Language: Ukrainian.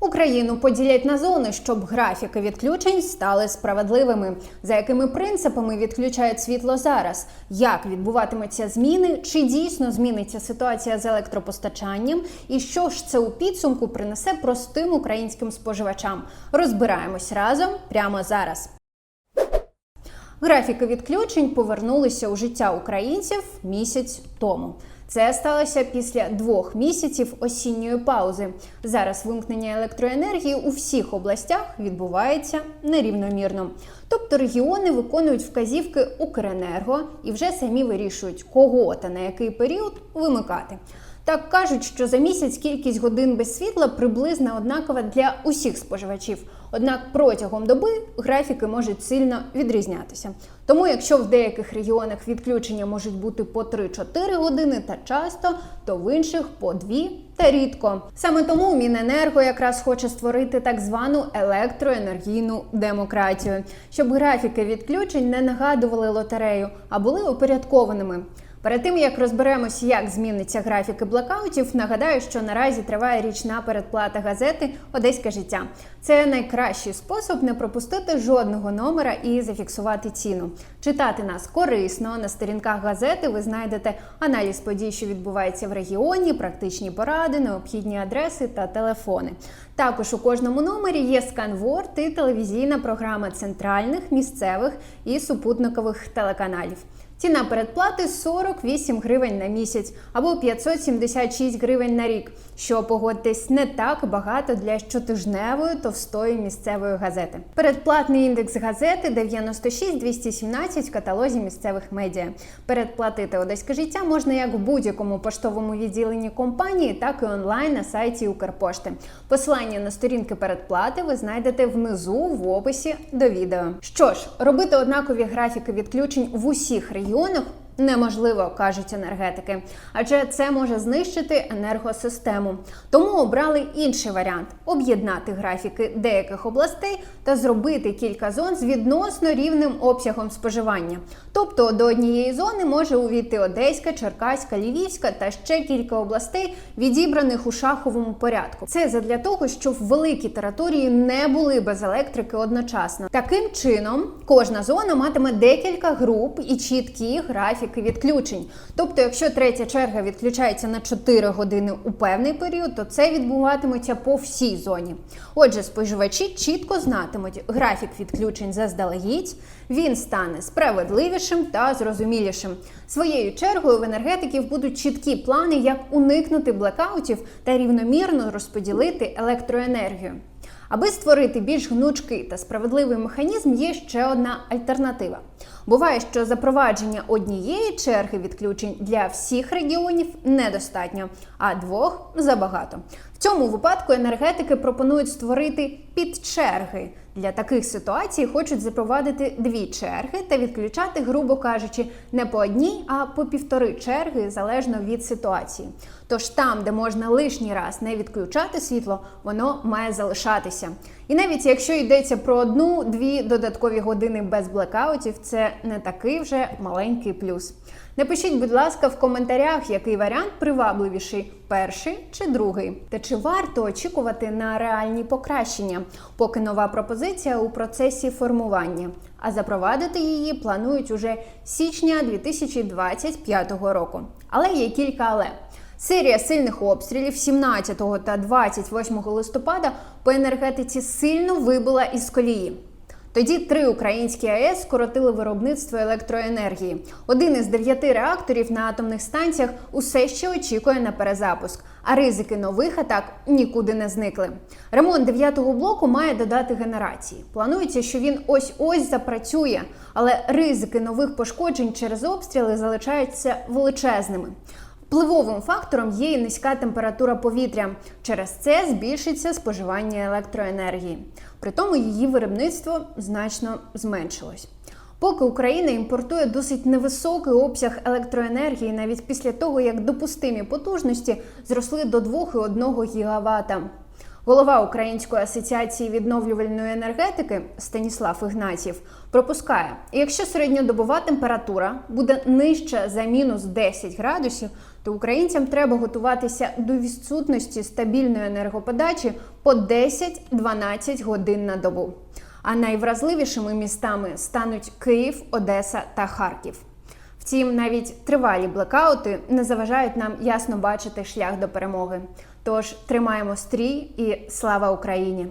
Україну поділять на зони, щоб графіки відключень стали справедливими. За якими принципами відключають світло зараз? Як відбуватимуться зміни? Чи дійсно зміниться ситуація з електропостачанням? І що ж це у підсумку принесе простим українським споживачам? Розбираємось разом прямо зараз. Графіки відключень повернулися у життя українців місяць тому. Це сталося після двох місяців осінньої паузи. Зараз вимкнення електроенергії у всіх областях відбувається нерівномірно. Тобто регіони виконують вказівки Укренерго і вже самі вирішують, кого та на який період вимикати. Так кажуть, що за місяць кількість годин без світла приблизно однакова для усіх споживачів. Однак протягом доби графіки можуть сильно відрізнятися. Тому, якщо в деяких регіонах відключення можуть бути по 3-4 години та часто, то в інших по 2 та рідко. Саме тому Міненерго якраз хоче створити так звану електроенергійну демократію, щоб графіки відключень не нагадували лотерею, а були упорядкованими. Перед тим як розберемось, як зміниться графіки блокаутів, нагадаю, що наразі триває річна передплата газети Одеське життя. Це найкращий спосіб не пропустити жодного номера і зафіксувати ціну. Читати нас корисно на сторінках газети. Ви знайдете аналіз подій, що відбувається в регіоні, практичні поради, необхідні адреси та телефони. Також у кожному номері є сканворд і телевізійна програма центральних, місцевих і супутникових телеканалів. Ціна передплати 48 гривень на місяць або 576 гривень на рік, що погодьтесь не так багато для щотижневої товстої місцевої газети. Передплатний індекс газети 96-217 в каталозі місцевих медіа. Передплатити одеське життя можна як в будь-якому поштовому відділенні компанії, так і онлайн на сайті Укрпошти. Посилання на сторінки передплати ви знайдете внизу в описі до відео. Що ж, робити однакові графіки відключень в усіх регіонах мільйонах Неможливо, кажуть енергетики, адже це може знищити енергосистему. Тому обрали інший варіант об'єднати графіки деяких областей та зробити кілька зон з відносно рівним обсягом споживання. Тобто до однієї зони може увійти Одеська, Черкаська, Львівська та ще кілька областей, відібраних у шаховому порядку. Це задля того, щоб великі території не були без електрики одночасно. Таким чином, кожна зона матиме декілька груп і чіткі графіки відключень. Тобто, якщо третя черга відключається на 4 години у певний період, то це відбуватиметься по всій зоні. Отже, споживачі чітко знатимуть графік відключень заздалегідь, він стане справедливішим та зрозумілішим. Своєю чергою в енергетиків будуть чіткі плани, як уникнути блекаутів та рівномірно розподілити електроенергію. Аби створити більш гнучкий та справедливий механізм, є ще одна альтернатива. Буває, що запровадження однієї черги відключень для всіх регіонів недостатньо, а двох забагато. В цьому випадку енергетики пропонують створити підчерги. Для таких ситуацій хочуть запровадити дві черги та відключати, грубо кажучи, не по одній, а по півтори черги залежно від ситуації. Тож там, де можна лишній раз не відключати світло, воно має залишатися. І навіть якщо йдеться про одну-дві додаткові години без блекаутів, це не такий вже маленький плюс. Напишіть, будь ласка, в коментарях, який варіант привабливіший перший чи другий. Та чи варто очікувати на реальні покращення, поки нова пропозиція у процесі формування? А запровадити її планують уже січня 2025 року. Але є кілька але. Серія сильних обстрілів 17 та 28 листопада по енергетиці сильно вибила із колії. Тоді три українські АЕС скоротили виробництво електроенергії. Один із дев'яти реакторів на атомних станціях усе ще очікує на перезапуск, а ризики нових атак нікуди не зникли. Ремонт дев'ятого блоку має додати генерації. Планується, що він ось ось запрацює, але ризики нових пошкоджень через обстріли залишаються величезними. Впливовим фактором є і низька температура повітря. Через це збільшиться споживання електроенергії. При тому її виробництво значно зменшилось. Поки Україна імпортує досить невисокий обсяг електроенергії, навіть після того, як допустимі потужності зросли до 2,1 ГВт. Голова Української асоціації відновлювальної енергетики Станіслав Ігнатів пропускає, якщо середньодобова температура буде нижча за мінус 10 градусів, то українцям треба готуватися до відсутності стабільної енергоподачі по 10-12 годин на добу. А найвразливішими містами стануть Київ, Одеса та Харків. Втім, навіть тривалі блекаути не заважають нам ясно бачити шлях до перемоги. Тож тримаємо стрій і слава Україні!